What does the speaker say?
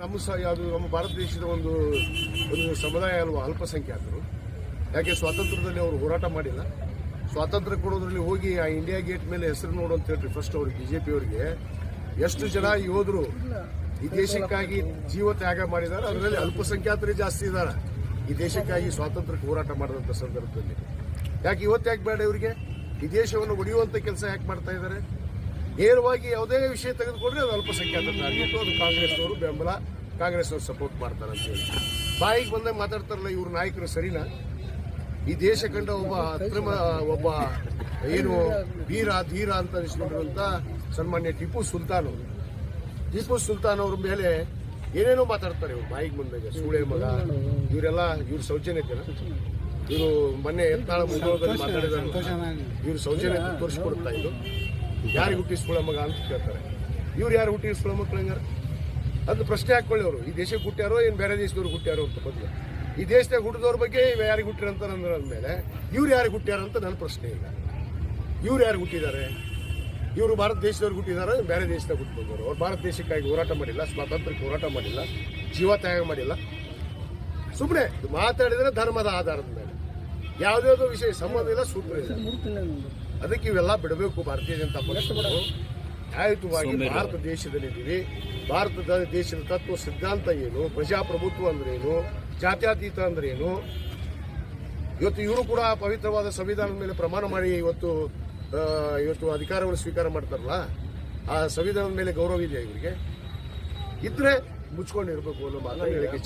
ನಮ್ಮ ಸಹ ಯಾವುದು ನಮ್ಮ ಭಾರತ ದೇಶದ ಒಂದು ಒಂದು ಸಮುದಾಯ ಅಲ್ವಾ ಅಲ್ಪಸಂಖ್ಯಾತರು. ಯಾಕೆ ಸ್ವಾತಂತ್ರ್ಯದಲ್ಲಿ ಅವರು ಹೋರಾಟ ಮಾಡಿಲ್ಲ? ಸ್ವಾತಂತ್ರ್ಯ ಕೊಡೋದ್ರಲ್ಲಿ ಹೋಗಿ ಆ ಇಂಡಿಯಾ ಗೇಟ್ ಮೇಲೆ ಹೆಸರು ನೋಡು ಅಂತ ಹೇಳ್ರಿ ಫಸ್ಟ್ ಬಿ ಬಿಜೆಪಿ ಅವರಿಗೆ. ಎಷ್ಟು ಜನ ಯೋಧರು ಈ ದೇಶಕ್ಕಾಗಿ ಜೀವ ತ್ಯಾಗ ಮಾಡಿದ್ದಾರೆ ಅದರಲ್ಲಿ ಅಲ್ಪಸಂಖ್ಯಾತರೇ ಜಾಸ್ತಿ ಇದ್ದಾರೆ ಈ ದೇಶಕ್ಕಾಗಿ ಸ್ವಾತಂತ್ರ್ಯಕ್ಕೆ ಹೋರಾಟ ಮಾಡಿದಂಥ ಸಂದರ್ಭದಲ್ಲಿ. ಯಾಕೆ ಇವತ್ತು ಯಾಕೆ ಬೇಡ ಇವರಿಗೆ? ಈ ದೇಶವನ್ನು ಒಡೆಯುವಂಥ ಕೆಲಸ ಯಾಕೆ ಮಾಡ್ತಾ ಇದ್ದಾರೆ ನೇರವಾಗಿ ಯಾವುದೇ ವಿಷಯ ತೆಗೆದುಕೊಂಡ್ರೆ ಅದು ಅಲ್ಪಸಂಖ್ಯಾತ ಟಾರ್ಗೆಟ್ ಅದು ಕಾಂಗ್ರೆಸ್ನವರು ಬೆಂಬಲ, ಕಾಂಗ್ರೆಸ್ನವರು ಸಪೋರ್ಟ್ ಮಾಡ್ತಾರೆ ಅಂತ ಹೇಳಿ. ಬಾಯಿಗೆ ಬಂದಾಗ ಮಾತಾಡ್ತಾರಲ್ಲ, ಇವ್ರ ನಾಯಕರು ಸರಿನಾ? ಈ ದೇಶ ಕಂಡ ಒಬ್ಬ ಅಕ್ರಮ, ಒಬ್ಬ ಏನು ವೀರ ಧೀರ ಅಂತ ಅನಿಸ್ಕೊಂಡಿರುವಂತ ಸನ್ಮಾನ್ಯ ಟಿಪ್ಪು ಸುಲ್ತಾನ್ ಅವರು. ಟಿಪ್ಪು ಸುಲ್ತಾನ್ ಅವ್ರ ಮೇಲೆ ಏನೇನೋ ಮಾತಾಡ್ತಾರೆ ಇವ್ರು ಬಾಯಿಗೆ ಬಂದಾಗ, ಸೂಳೆ ಮಗ, ಇವರೆಲ್ಲ ಇವ್ರ ಸೌಜನ್ಯತೆನ? ಇವರು ಮೊನ್ನೆ ಎಂತಾಳ ಮುಂದೋಗದಲ್ಲಿ ಮಾತಾಡಿದಾರಲ್ಲ, ಇವ್ರ ಸೌಜನ್ಯ ತೋರಿಸ್ಕೊಡ್ತಾ ಇದ್ದು ಯಾರಿಗೆ ಹುಟ್ಟಿಸ್ಕೊಳ್ಳೋ ಮಗ ಅಂತ ಕೇಳ್ತಾರೆ. ಇವ್ರು ಯಾರು ಹುಟ್ಟಿಸ್ಕೊಳ್ಳೋ ಮಕ್ಕಳು ಹಂಗಾರ? ಅದು ಪ್ರಶ್ನೆ ಹಾಕೊಳ್ಳಿ ಅವರು. ಈ ದೇಶಕ್ಕೆ ಹುಟ್ಟ್ಯಾರೋ ಏನು ಬೇರೆ ದೇಶದವ್ರು ಹುಟ್ಟ್ಯಾರೋ ಅಂತ ಬದಲು ಈ ದೇಶದಾಗ ಹುಟ್ಟಿದವ್ರ ಬಗ್ಗೆ ಯಾರಿಗೆ ಹುಟ್ಟಿರಂತ ನನ್ನ ಮೇಲೆ ಇವ್ರು ಯಾರಿಗೆ ಹುಟ್ಟ್ಯಾರ ಅಂತ ನನ್ನ ಪ್ರಶ್ನೆ ಇಲ್ಲ. ಇವ್ರು ಯಾರು ಹುಟ್ಟಿದ್ದಾರೆ? ಇವರು ಭಾರತ ದೇಶದವ್ರು ಹುಟ್ಟಿದಾರೋ ಬೇರೆ ದೇಶದಾಗ ಹುಟ್ಟು ಬಂದವರು ಅವ್ರು ಭಾರತ ದೇಶಕ್ಕಾಗಿ ಹೋರಾಟ ಮಾಡಿಲ್ಲ, ಸ್ವಾತಂತ್ರ್ಯಕ್ಕೆ ಹೋರಾಟ ಮಾಡಿಲ್ಲ, ಜೀವ ತ್ಯಾಗ ಮಾಡಿಲ್ಲ. ಸುಮ್ಮನೆ ಮಾತಾಡಿದ್ರೆ ಧರ್ಮದ ಆಧಾರದ ಮೇಲೆ. ಯಾವುದ್ಯಾವುದೋ ವಿಷಯ ಸಂಬಂಧ ಇಲ್ಲ, ಸೂತ್ರ ಇಲ್ಲ. ಅದಕ್ಕೆ ಇವೆಲ್ಲ ಬಿಡಬೇಕು ಭಾರತೀಯ ಜನತಾ ಪಕ್ಷಗಳು ನ್ಯಾಯಯುತವಾಗಿ ಭಾರತ ದೇಶದಲ್ಲಿದ್ದೀವಿ ಭಾರತದ ದೇಶದ ತತ್ವ ಸಿದ್ಧಾಂತ ಏನು? ಪ್ರಜಾಪ್ರಭುತ್ವ ಅಂದ್ರೆ ಏನು? ಜಾತ್ಯತೀತ ಅಂದ್ರೆ ಏನು? ಇವತ್ತು ಇವರು ಕೂಡ ಪವಿತ್ರವಾದ ಸಂವಿಧಾನದ ಮೇಲೆ ಪ್ರಮಾಣ ಮಾಡಿ ಇವತ್ತು ಇವತ್ತು ಅಧಿಕಾರವನ್ನು ಸ್ವೀಕಾರ ಮಾಡ್ತಾರಲ್ಲ ಆ ಸಂವಿಧಾನದ ಮೇಲೆ ಗೌರವ ಇದೆಯಾ ಇವರಿಗೆ? ಇದ್ರೆ ಮುಚ್ಕೊಂಡಿರ್ಬೇಕು ಅನ್ನೋ ಮಾತನ್ನು ಹೇಳಿಕೆ